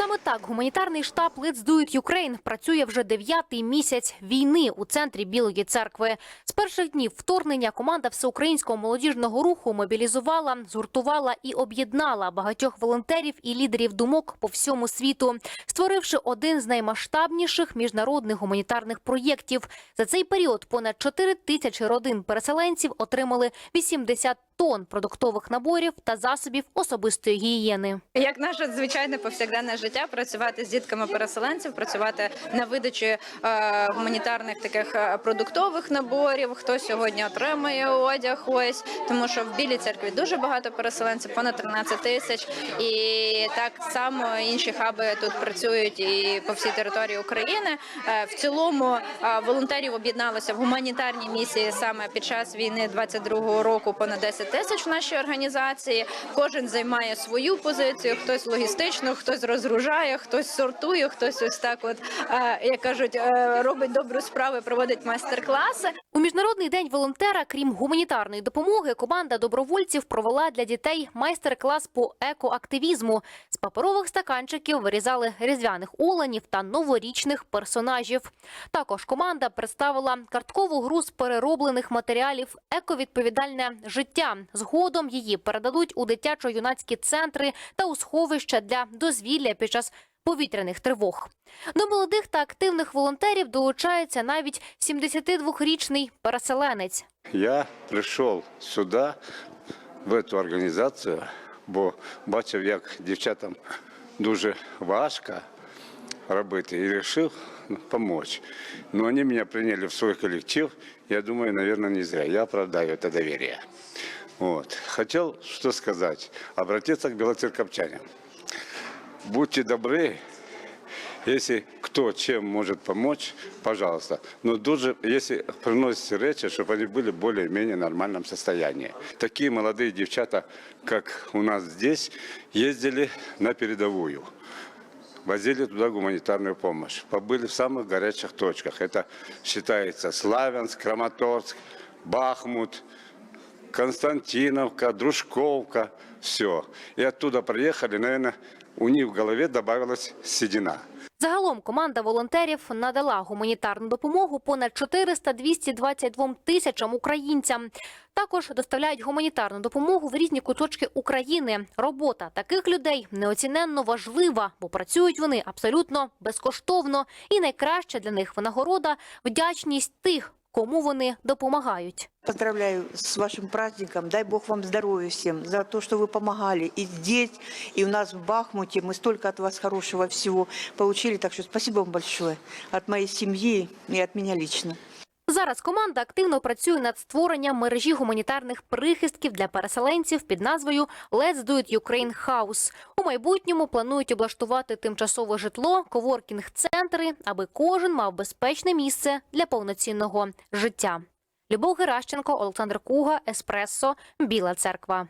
Саме так гуманітарний штаб Let's Do It Ukraine працює вже дев'ятий місяць війни у центрі Білої церкви. З перших днів вторгнення команда всеукраїнського молодіжного руху мобілізувала, згуртувала і об'єднала багатьох волонтерів і лідерів думок по всьому світу, створивши один з наймасштабніших міжнародних гуманітарних проєктів. За цей період понад 4 тисячі родин переселенців отримали 80 тонн продуктових наборів та засобів особистої гігієни. Як наше звичайне повсякденне життя, працювати з дітками переселенців, працювати на видачі е, гуманітарних таких е, продуктових наборів. Хто сьогодні отримає одяг? Ось тому, що в білій церкві дуже багато переселенців, понад 13 тисяч, і так само інші хаби тут працюють і по всій території України. Е, в цілому волонтерів об'єдналося в гуманітарній місії саме під час війни 22-го року. Понад 10 тисяч в нашій організації. Кожен займає свою позицію. Хтось логістично, хтось розгружає, хтось сортує, хтось ось так, от е, як кажуть, е, робить добру справу, проводить майстер-класи. Міжнародний день волонтера, крім гуманітарної допомоги, команда добровольців провела для дітей майстер-клас по екоактивізму. З паперових стаканчиків вирізали різдвяних оленів та новорічних персонажів. Також команда представила карткову гру з перероблених матеріалів Ековідповідальне життя. Згодом її передадуть у дитячо-юнацькі центри та у сховища для дозвілля під час повітряних тривог. До молодих та активних волонтерів долучається навіть 72-річний переселенець. Я прийшов сюди, в цю організацію, бо бачив, як дівчатам дуже важко робити і вирішив допомогти. Но вони мене прийняли в свій колектив, я думаю, наверное, не зря. Я оправдаю это доверие. Вот. Хотел что сказать. Обратиться к белоцерковчанам. Будьте добры, если кто чем может помочь, пожалуйста. Но дуже, если приносите речи, чтобы они были в более-менее нормальном состоянии. Такие молодые девчата, как у нас здесь, ездили на передовую. Возили туда гуманитарную помощь. Побыли в самых горячих точках. Это считается Славянск, Краматорск, Бахмут, Константиновка, Дружковка, все. И оттуда приехали, наверное, у них в голове добавилась седина. Загалом команда волонтерів надала гуманітарну допомогу понад 400-222 тисячам українцям. Також доставляють гуманітарну допомогу в різні куточки України. Робота таких людей неоціненно важлива, бо працюють вони абсолютно безкоштовно. І найкраща для них винагорода вдячність тих, кому вони допомагають. Поздравляю с вашим праздником. Дай Бог вам здоровья всем за то, что вы помогали и здесь, и у нас в Бахмуте. Мы столько от вас хорошего всего получили. Так что спасибо вам большое от моей семьи и от меня лично. Зараз команда активно працює над створенням мережі гуманітарних прихистків для переселенців під назвою Let's Do It Ukraine House. У майбутньому планують облаштувати тимчасове житло, коворкінг-центри, аби кожен мав безпечне місце для повноцінного життя. Любов Геращенко, Олександр Куга, Еспресо, Біла Церква.